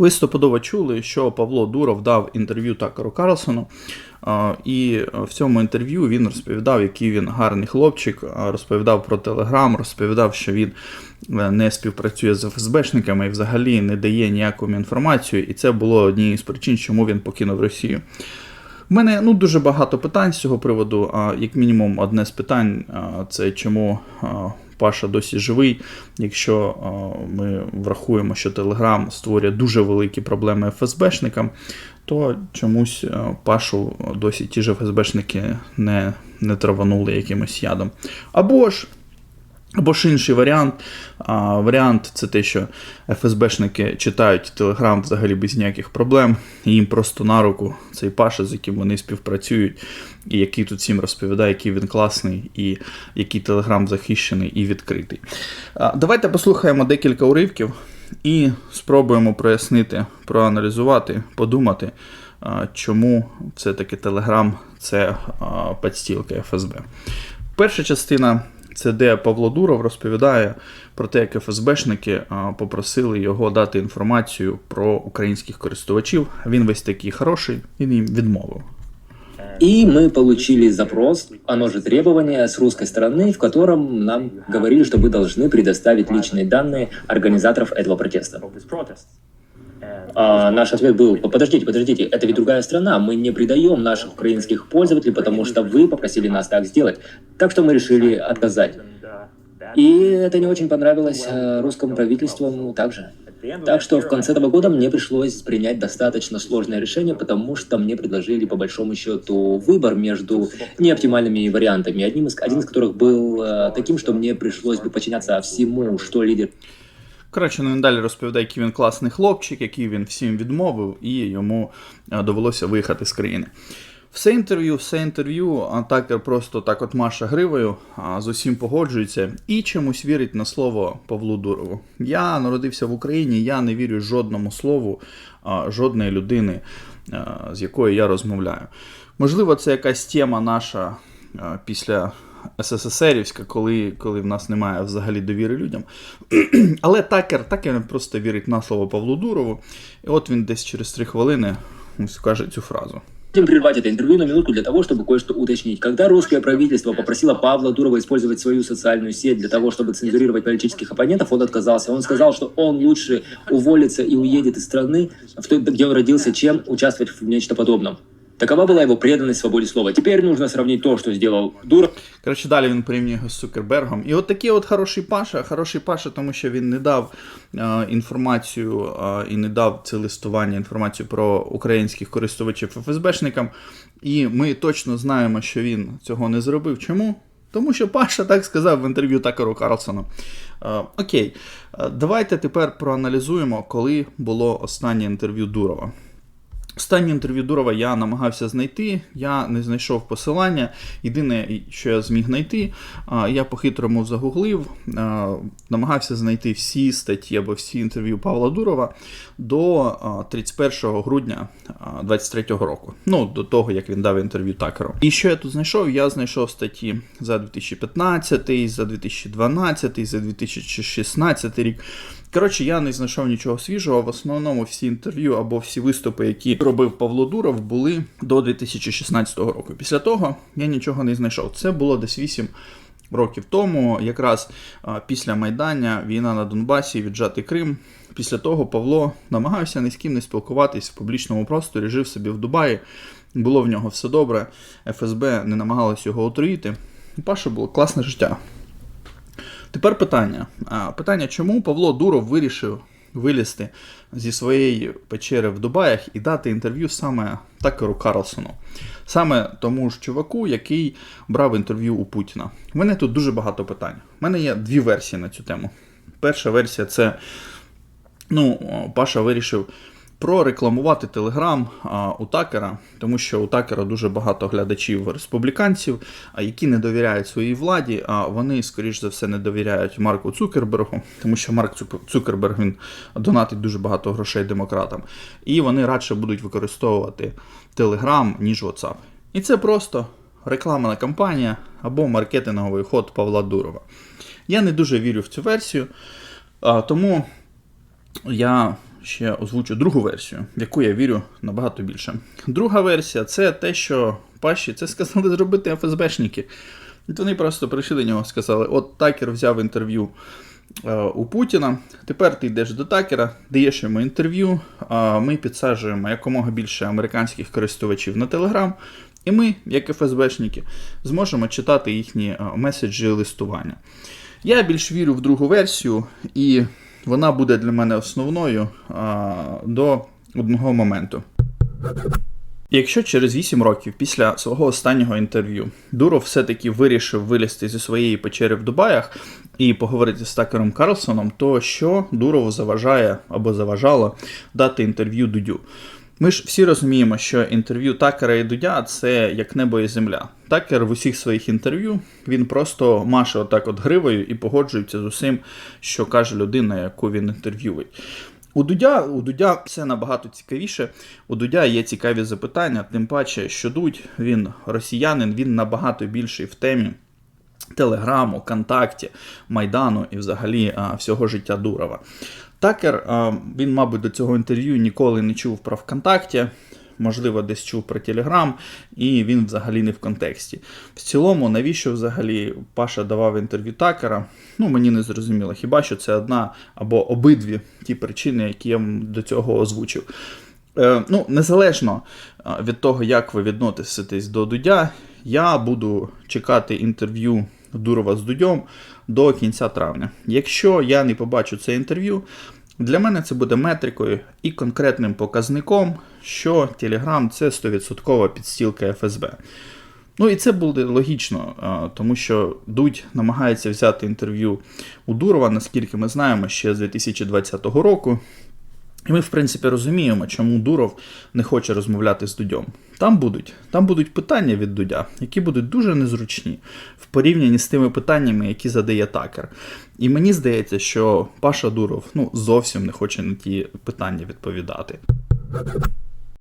Ви стопудово чули, що Павло Дуров дав інтерв'ю Такеру Карлсону, і в цьому інтерв'ю він розповідав, який він гарний хлопчик, розповідав про Телеграм, розповідав, що він е, не співпрацює з ФСБшниками і взагалі не дає ніяку інформацію, і це було однією з причин, чому він покинув Росію. У мене ну, дуже багато питань з цього приводу. А як мінімум, одне з питань це чому Паша досі живий. Якщо а, ми врахуємо, що Телеграм створює дуже великі проблеми ФСБшникам, то чомусь а, Пашу досі ті ж ФСБшники не, не траванули якимось ядом. Або ж. Або ж інший варіант. А, Варіант це те, що ФСБшники читають Телеграм взагалі без ніяких проблем, і їм просто на руку цей Паша, з яким вони співпрацюють, і який тут всім розповідає, який він класний, і який Телеграм захищений і відкритий. А, Давайте послухаємо декілька уривків і спробуємо прояснити, проаналізувати, подумати, а, чому все-таки Телеграм це а, підстілка ФСБ. Перша частина це де Павло Дуров розповідає про те, як ФСБшники а, попросили його дати інформацію про українських користувачів. Він весь такий хороший, він їм відмовив. И мы получили запрос, оно же требование с русской стороны, в котором нам говорили, что вы должны предоставить личные данные организаторов этого протеста. А наш ответ был, подождите, подождите, это ведь другая страна, мы не предаем наших украинских пользователей, потому что вы попросили нас так сделать. Так что мы решили отказать. И это не очень понравилось э, русскому правительству ну, также. Так что в конце этого года мне пришлось принять достаточно сложное решение, потому что мне предложили по большому счету выбор между неоптимальными вариантами, одним из, один из которых был э, таким, что мне пришлось бы подчиняться всему, что лидер Коротше, ну він далі розповідає, який він класний хлопчик, який він всім відмовив, і йому е, довелося виїхати з країни. Все інтерв'ю, все інтерв'ю, Такер просто так от Маша гривою, з усім погоджується і чомусь вірить на слово Павлу Дурову. Я народився в Україні, я не вірю жодному слову жодної людини, з якою я розмовляю. Можливо, це якась тема наша після СССРівська, коли, коли в нас немає взагалі довіри людям. Але Такер, Такер просто вірить на слово Павлу Дурову, і от він десь через три хвилини ось каже цю фразу. Хотим прервать это интервью на минутку для того, чтобы кое-что уточнить. Когда русское правительство попросило Павла Дурова использовать свою социальную сеть для того, чтобы цензурировать политических оппонентов, он отказался. Он сказал, что он лучше уволится и уедет из страны, в той, где он родился, чем участвовать в нечто подобном. Такова была его преданность свободе слова. Теперь нужно сравнить то, что сделал Дуров. Коротше, далі він порівнює його з Цукербергом. І от такий от хороший Паша, хороший Паша, тому що він не дав е, інформацію е, і не дав це листування інформацію про українських користувачів ФСБшникам. І ми точно знаємо, що він цього не зробив. Чому? Тому що Паша так сказав в інтерв'ю Такеру Карлсону. Е, окей, Е, давайте тепер проаналізуємо, коли було останнє інтерв'ю Дурова. Останнє інтерв'ю Дурова я намагався знайти, я не знайшов посилання. Єдине, що я зміг знайти, я по-хитрому загуглив, намагався знайти всі статті або всі інтерв'ю Павла Дурова до 31 грудня 2023 року. Ну, до того, як він дав інтерв'ю Такеру. І що я тут знайшов? Я знайшов статті за 2015, за 2012, за 2016 рік. Коротше, я не знайшов нічого свіжого. В основному всі інтерв'ю або всі виступи, які робив Павло Дуров, були до 2016 року. Після того я нічого не знайшов. Це було десь 8 років тому, якраз після Майдання, війна на Донбасі, віджатий Крим. Після того Павло намагався ні з ким не спілкуватись в публічному просторі, жив собі в Дубаї. Було в нього все добре. ФСБ не намагалось його отруїти. У Паша було класне життя. Тепер питання. Питання, чому Павло Дуров вирішив вилізти зі своєї печери в Дубаях і дати інтерв'ю саме Такеру Карлсону, саме тому ж чуваку, який брав інтерв'ю у Путіна. У мене тут дуже багато питань. У мене є дві версії на цю тему. Перша версія це ну, Паша вирішив прорекламувати Телеграм у Такера, тому що у Такера дуже багато глядачів республіканців, які не довіряють своїй владі, а вони, скоріш за все, не довіряють Марку Цукербергу, тому що Марк Цукерберг він донатить дуже багато грошей демократам. І вони радше будуть використовувати Телеграм, ніж WhatsApp. І це просто рекламна кампанія або маркетинговий ход Павла Дурова. Я не дуже вірю в цю версію, тому я ще озвучу другу версію, в яку я вірю набагато більше. Друга версія це те, що Паші це сказали зробити ФСБшники. От Вони просто прийшли до нього, сказали: от Такер взяв інтерв'ю е, у Путіна. Тепер ти йдеш до Такера, даєш йому інтерв'ю. Ми підсаджуємо якомога більше американських користувачів на Телеграм. І ми, як ФСБшники, зможемо читати їхні е, меседжі листування. Я більш вірю в другу версію, і вона буде для мене основною а, до одного моменту. Якщо через 8 років після свого останнього інтерв'ю Дуров все-таки вирішив вилізти зі своєї печери в Дубаях і поговорити з Такером Карлсоном, то що Дурову заважає або заважало дати інтерв'ю Дудю? Ми ж всі розуміємо, що інтерв'ю Такера і Дудя це як небо і земля. Такер в усіх своїх інтерв'ю він просто маше отак от гривою і погоджується з усім, що каже людина, яку він інтерв'ює. У Дудя, у Дудя все набагато цікавіше. У Дудя є цікаві запитання, тим паче, що Дудь, він росіянин, він набагато більший в темі. Телеграму, Контакті, Майдану і взагалі а, всього життя Дурова. Такер, він, мабуть, до цього інтерв'ю ніколи не чув про ВКонтакті, можливо, десь чув про Телеграм, і він взагалі не в контексті. В цілому, навіщо взагалі Паша давав інтерв'ю Такера? Ну, мені не зрозуміло. Хіба що це одна або обидві ті причини, які я до цього озвучив. Е, ну, незалежно від того, як ви відноситесь до Дудя, я буду чекати інтерв'ю Дурова з Дудьом до кінця травня. Якщо я не побачу це інтерв'ю, для мене це буде метрикою і конкретним показником, що Telegram це 100% підстілка ФСБ. Ну і це буде логічно, тому що Дудь намагається взяти інтерв'ю у Дурова, наскільки ми знаємо, ще з 2020 року. І ми, в принципі, розуміємо, чому Дуров не хоче розмовляти з Дудьом. Там будуть, там будуть питання від Дудя, які будуть дуже незручні в порівнянні з тими питаннями, які задає Такер. І мені здається, що Паша Дуров ну, зовсім не хоче на ті питання відповідати.